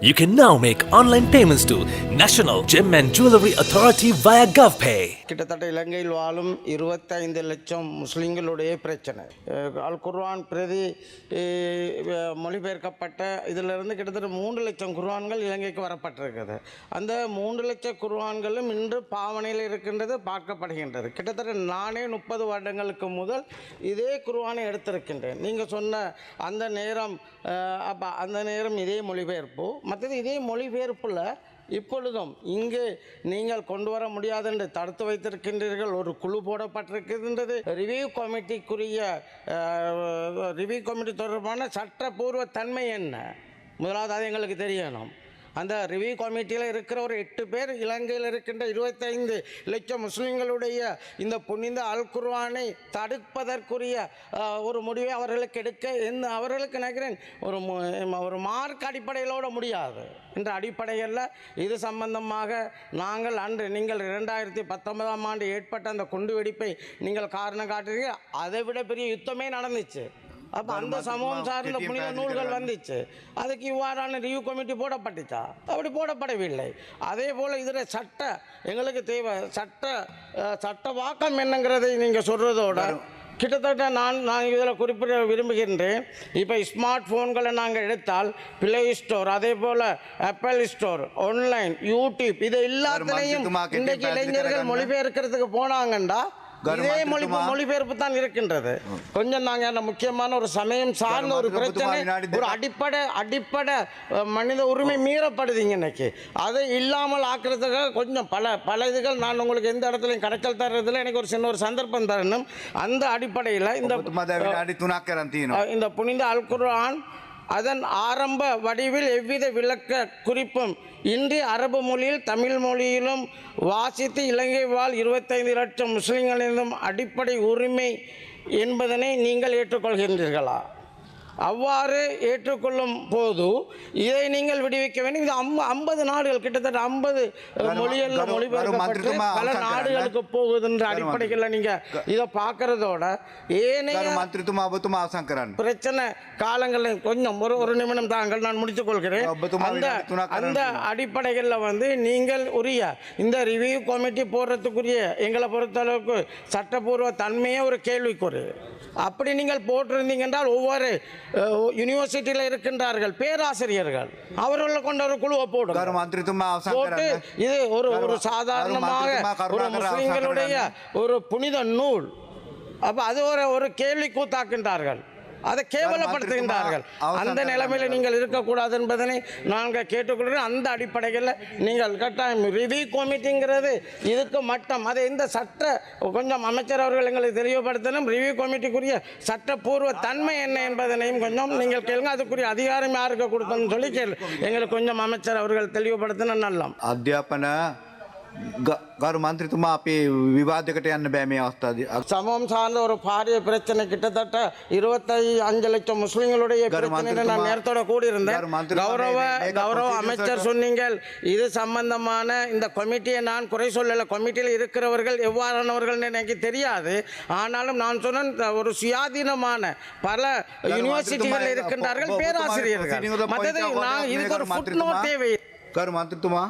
You can now make online payments to National Gem and Jewelry Authority via GovPay. கிட்டத்தட்ட இலங்கையில் வாழும் இருபத்தைந்து லட்சம் முஸ்லிம்களுடைய பிரச்சனை. அல் குர்வான் பிரதி மொழிபெயர்க்கப்பட்ட இதிலிருந்து கிட்டத்தட்ட மூன்று லட்சம் குர்வான்கள் இலங்கைக்கு வரப்பட்டிருக்குது. அந்த மூன்று லட்சம் குர்வான்களும் இன்று பாவனையில் இருக்கின்றது பார்க்கப்படுகின்றது. கிட்டத்தட்ட நானே முப்பது வருடங்களுக்கு முதல் இதே குர்வானை எடுத்திருக்கின்றேன். நீங்கள் சொன்ன அந்த நேரம் அப்போ அந்த நேரம் இதே மொழிபெயர்ப்பு மற்றது இதே மொழிபெயர்ப்பில் இப்பொழுதும் இங்கு நீங்கள் கொண்டு வர முடியாது என்று தடுத்து வைத்திருக்கின்றீர்கள் ஒரு குழு போடப்பட்டிருக்கின்றது. ரிவ்யூ கமிட்டிக்குரிய ரிவ்யூ கமிட்டி தொடர்பான சட்டப்பூர்வ தன்மை என்ன? முதலாவது அது எங்களுக்கு தெரியணும். அந்த ரிவ்யூ கமிட்டியில் இருக்கிற ஒரு எட்டு பேர் இலங்கையில் இருக்கின்ற இருபத்தைந்து லட்சம் முஸ்லீம்களுடைய இந்த புனித அல் குர்வானை தடுப்பதற்குரிய ஒரு முடிவை அவர்களுக்கு எடுக்க எந்த அவர்களுக்கு நினைக்கிறேன் ஒரு ஒரு மார்க் அடிப்படையிலோட முடியாது. என்ற அடிப்படையில் இது சம்பந்தமாக நாங்கள் அன்று நீங்கள் இரண்டாயிரத்தி பத்தொன்பதாம் ஆண்டு ஏற்பட்ட அந்த குண்டு வெடிப்பை நீங்கள் காரணம் காட்டுறீங்க அதை விட பெரிய யுத்தமே நடந்துச்சு. அப்போ அந்த சமூகம் சார்ந்த புனித நூல்கள் வந்துச்சு. அதுக்கு இவ்வாறான ரிவ்யூ கமிட்டி போடப்பட்டுச்சா? அப்படி போடப்படவில்லை. அதே போல் இதில் சட்ட எங்களுக்கு தேவை சட்ட சட்ட வாக்கம் என்னங்கிறதை நீங்கள் சொல்கிறதோட கிட்டத்தட்ட நான் நான் இதில் குறிப்பிட விரும்புகின்றேன். இப்போ ஸ்மார்ட் ஃபோன்களை நாங்கள் எடுத்தால் பிளே ஸ்டோர் அதே போல் ஆப்பிள் ஸ்டோர் ஆன்லைன் யூடியூப் இது எல்லாத்துலேயும் இன்றைக்கு இளைஞர்கள்? மொழிபெயர்க்கிறதுக்கு போனாங்கண்டா இதே மொழி மொழிபெயர்ப்பு தான் இருக்கின்றது. கொஞ்சம் நாங்கள் முக்கியமான ஒரு சமயம் சார்ந்த ஒரு பிரச்சனை ஒரு அடிப்படை அடிப்படை மனித உரிமை மீறப்படுதுங்க இன்னைக்கு அதை இல்லாமல் ஆக்கிறதுக்காக கொஞ்சம் பல பல இதுகள் நான் உங்களுக்கு எந்த இடத்துலையும் கிடைச்சல் தர்றதுல எனக்கு ஒரு சின்ன ஒரு சந்தர்ப்பம் தரணும். அந்த அடிப்படையில் இந்த இந்த புனித அல்குரான் அதன் ஆரம்ப வடிவில் எவ்வித விளக்க குறிப்பும் இன்றி அரபு மொழியில் தமிழ் மொழியிலும் வாசித்து இலங்கை வாழ் இருபத்தைந்து லட்சம் முஸ்லிம்களிடம் அடிப்படை உரிமை என்பதனை நீங்கள் ஏற்றுக்கொள்கின்றீர்களா? அவ்வாறு ஏற்றுக்கொள்ளும் போது இதை நீங்கள் விடுவிக்க வேண்டும். இது ஐம்பது நாடுகள் கிட்டத்தட்ட ஐம்பது மொழிகளில் மொழிபெயர்க்கப்பட்டு பல நாடுகளுக்கு போகுதுன்ற அடிப்படையில் நீங்க இதை பார்க்கறதோட ஏனைய பிரச்சனை காலங்களில் கொஞ்சம் ஒரு ஒரு நிமிடம் தாங்கள் நான் முடித்துக் கொள்கிறேன் அந்த அந்த அடிப்படைகளில் வந்து நீங்கள் உரிய இந்த ரிவ்யூ கமிட்டி போடுறதுக்குரிய எங்களை பொறுத்தளவுக்கு சட்டப்பூர்வ தன்மையே ஒரு கேள்விக்குரிய அப்படி நீங்கள் போட்டிருந்தீங்க என்றால் ஒவ்வொரு யூனிவர்சிட்டியில் இருக்கின்றார்கள் பேராசிரியர்கள். அவர்களை கொண்ட ஒரு குழுவை போடும். போட்டு இது ஒரு ஒரு சாதாரணமாக ஒரு முஸ்லிம்களுடைய ஒரு புனித நூல். அப்போ அது ஒரு ஒரு கேள்வி கூத்தாக்கின்றார்கள் அதை கேவலப்படுத்துகின்றார்கள். அந்த நிலைமையில் நீங்கள் இருக்கக்கூடாது என்பதனை நாங்கள் கேட்டுக்கொள்கிறோம். அந்த அடிப்படையில் நீங்கள் கட்டாயம் ரிவ்யூ கமிட்டிங்கிறது இதுக்கு மட்டம். அதை இந்த சட்ட கொஞ்சம் அமைச்சர் அவர்கள் எங்களுக்கு தெளிவுபடுத்தணும் ரிவ்யூ கமிட்டிக்குரிய சட்டப்பூர்வ தன்மை என்ன என்பதனையும் கொஞ்சம் நீங்கள் கேளுங்க. அதுக்குரிய அதிகாரம் யாருக்கு கொடுக்கணும்னு சொல்லி கேள். எங்களுக்கு கொஞ்சம் அமைச்சர் அவர்கள் தெளிவுபடுத்தணும். நல்லா அத்தியாபன ගරු මන්ත්‍රීතුමා අපේ විවාදකට යන්න බෑ මේ අවස්ථාවේ. சமூகம் சார்ந்த ஒரு பாரிய பிரச்சனை கிட்டத்தட்ட இருபத்தி அஞ்சு லட்சம் முஸ்லிம்களுடைய கரு பிரச்சனை நான் மந்திரித்துவமா- நேரத்தோட கூடியிருந்தேன் கரு மந்திரித்துவமா கௌரவ மே- மேக்கப் கௌரவ procedure அமைச்சர் சார். சொன்னீங்கள் இது சம்பந்தமான இந்த கமிட்டியை நான் குறை சொல்லல கமிட்டியில் இருக்கிறவர்கள் எவ்வாறானவர்கள் எனக்கு தெரியாது ஆனாலும் நான் சொன்ன இந்த ஒரு சுயாதீனமான பல யூனிவர்சிட்டிகள் மந்திரித்துவமா- இருக்கின்றார்கள் ஒ- பேராசிரியர்கள் ஒத்துமா- மற்றது point நான் out இதுக்கு ஒரு மேகர் ஃபுட் நோட் மந்திரித்துவமா- தேவை ගරු මන්ත්‍රීතුමා